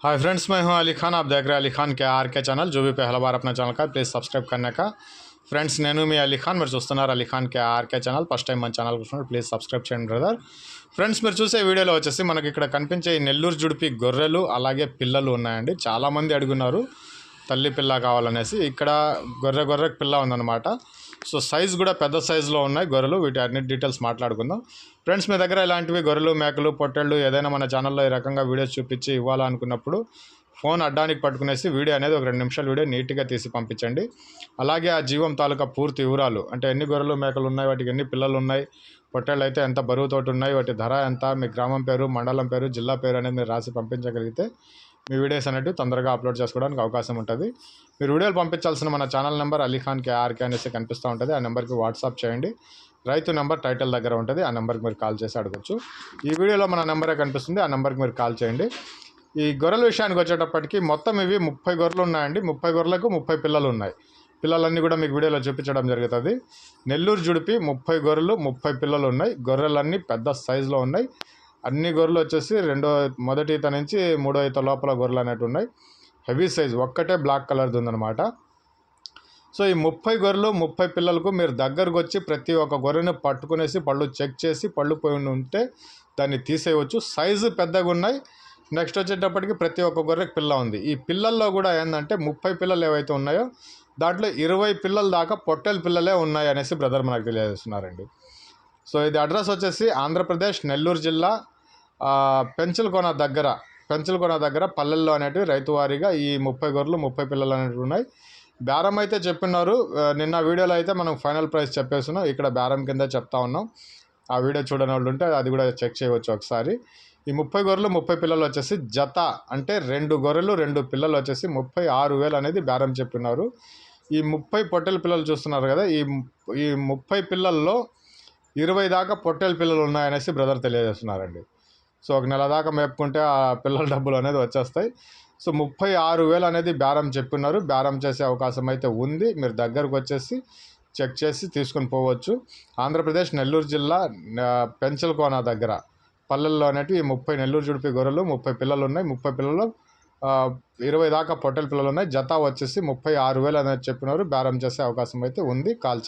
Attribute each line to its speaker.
Speaker 1: Hi friends मैं हूं अली खान आप देख रहे हैं अली खान के आर के ఛానల్ जो भी पहला बार अपना ఛానల్ का ప్లీజ్ సబ్స్క్రైబ్ करने का ఫ్రెండ్స్ నేను మీ అలీ ఖాన్ మీరు చూస్తున్నారు Ali Khan K RK channel first time మన ఛానల్ చూస్తున్నారు ప్లీజ్ సబ్స్క్రైబ్ చేయండి బ్రదర్ ఫ్రెండ్స్ మీరు చూసే వీడియోలో వచ్చేసి మనకి ఇక్కడ కనిపించే ఈ నెల్లూరు జుడిపి గొర్రెలు అలాగే పిల్లలు ఉన్నాయండి చాలామంది అడుగున్నారు తల్లి పిల్ల కావాలనేసి ఇక్కడ గొర్రె గొర్రె పిల్ల ఉందన్నమాట. సో సైజ్ కూడా పెద్ద సైజులో ఉన్నాయి గొర్రెలు. వీటి అన్ని డీటెయిల్స్ మాట్లాడుకుందాం. ఫ్రెండ్స్ మీ దగ్గర ఇలాంటివి గొర్రెలు మేకలు పొట్టేళ్ళు ఏదైనా మన ఛానల్లో ఈ రకంగా వీడియోస్ చూపించి ఇవ్వాలనుకున్నప్పుడు ఫోన్ అడ్డానికి పట్టుకునేసి వీడియో అనేది ఒక రెండు నిమిషాలు వీడియో నీట్గా తీసి పంపించండి. అలాగే ఆ జీవం తాలూకా పూర్తి వివరాలు అంటే ఎన్ని గొర్రెలు మేకలు ఉన్నాయి వాటికి ఎన్ని పిల్లలు ఉన్నాయి పొట్టేళ్ళు అయితే ఎంత బరువుతోటి ఉన్నాయి వాటి ధర ఎంత మీ గ్రామం పేరు మండలం పేరు జిల్లా పేరు అనేది మీరు రాసి పంపించగలిగితే మీ వీడియోస్ అనేవి తొందరగా అప్లోడ్ చేసుకోవడానికి అవకాశం ఉంటుంది. మీరు వీడియోలు పంపించాల్సిన మన ఛానల్ నెంబర్ అలీఖాన్ కేఆర్కే అనేసి కనిపిస్తూ ఉంటుంది. ఆ నెంబర్కి వాట్సాప్ చేయండి. రైతు నెంబర్ టైటిల్ దగ్గర ఉంటుంది. ఆ నెంబర్కి మీరు కాల్ చేసి అడగచ్చు. ఈ వీడియోలో మన నెంబరే కనిపిస్తుంది. ఆ నెంబర్కి మీరు కాల్ చేయండి. ఈ గొర్రెల విషయానికి వచ్చేటప్పటికి మొత్తం ఇవి ముప్పై గొర్రెలు ఉన్నాయండి. ముప్పై గొర్రెలకు ముప్పై పిల్లలు ఉన్నాయి. పిల్లలన్నీ కూడా మీకు వీడియోలో చూపించడం జరుగుతుంది. నెల్లూరు జుడిపి ముప్పై గొర్రెలు ముప్పై పిల్లలు ఉన్నాయి. గొర్రెలన్నీ పెద్ద సైజులో ఉన్నాయి. అన్ని గొర్రెలు వచ్చేసి రెండో మొదటి ఈత నుంచి మూడో ఈత లోపల గొర్రెలు అనేవి ఉన్నాయి. హెవీ సైజ్ ఒక్కటే బ్లాక్ కలర్ది ఉందన్నమాట. సో ఈ ముప్పై గొర్రెలు ముప్పై పిల్లలకు మీరు దగ్గరకు వచ్చి ప్రతి ఒక్క గొర్రెను పట్టుకునేసి పళ్ళు చెక్ చేసి పళ్ళు పోయి ఉంటే దాన్ని తీసేయవచ్చు. సైజు పెద్దగా ఉన్నాయి. నెక్స్ట్ వచ్చేటప్పటికి ప్రతి ఒక్క గొర్రెకి పిల్ల ఉంది. ఈ పిల్లల్లో కూడా ఏంటంటే ముప్పై పిల్లలు ఏవైతే ఉన్నాయో దాంట్లో ఇరవై పిల్లల దాకా పొట్టెల పిల్లలే ఉన్నాయి అనేసి బ్రదర్ మనకు తెలియజేస్తున్నారండి. సో ఇది అడ్రస్ వచ్చేసి ఆంధ్రప్రదేశ్ నెల్లూరు జిల్లా పెంచలకోన దగ్గర పెంచలకోన దగ్గర పల్లెల్లో అనేటివి రైతువారీగా ఈ ముప్పై గొర్రెలు ముప్పై పిల్లలు అనేటివి ఉన్నాయి. బేరం అయితే చెప్పినారు నిన్న వీడియోలో అయితే మనం ఫైనల్ ప్రైస్ చెప్పేస్తున్నాం. ఇక్కడ బేరం కింద చెప్తా ఉన్నాం. ఆ వీడియో చూడని వాళ్ళు ఉంటే అది కూడా చెక్ చేయవచ్చు ఒకసారి. ఈ ముప్పై గొర్రెలు ముప్పై పిల్లలు వచ్చేసి జత అంటే రెండు గొర్రెలు రెండు పిల్లలు వచ్చేసి ముప్పై ఆరు వేలు అనేది బేరం చెప్పినారు ఈ ముప్పై పొట్టెల పిల్లలు చూస్తున్నారు కదా ఈ ఈ ముప్పై పిల్లల్లో ఇరవై దాకా పొట్టెల పిల్లలు ఉన్నాయనేసి బ్రదర్ తెలియజేస్తున్నారండి. సో ఒక నెల దాకా మేపుకుంటే ఆ పిల్లల డబ్బులు అనేది వచ్చేస్తాయి. సో ముప్పై ఆరు వేలు అనేది బేరం చెప్పినారు. బేరం చేసే అవకాశం అయితే ఉంది. మీరు దగ్గరకు వచ్చేసి చెక్ చేసి తీసుకొని పోవచ్చు. ఆంధ్రప్రదేశ్ నెల్లూరు జిల్లా పెంచలకోన దగ్గర పల్లెల్లో అనేటివి ఈ ముప్పై నెల్లూరు జుడిపి గొర్రెలు ముప్పై పిల్లలు ఉన్నాయి. ముప్పై పిల్లలు ఇరవై దాకా పొట్టెల పిల్లలు ఉన్నాయి. జత వచ్చేసి ముప్పై ఆరు వేలు అనేది చెప్పినారు. బేరం చేసే అవకాశం అయితే ఉంది. కాల్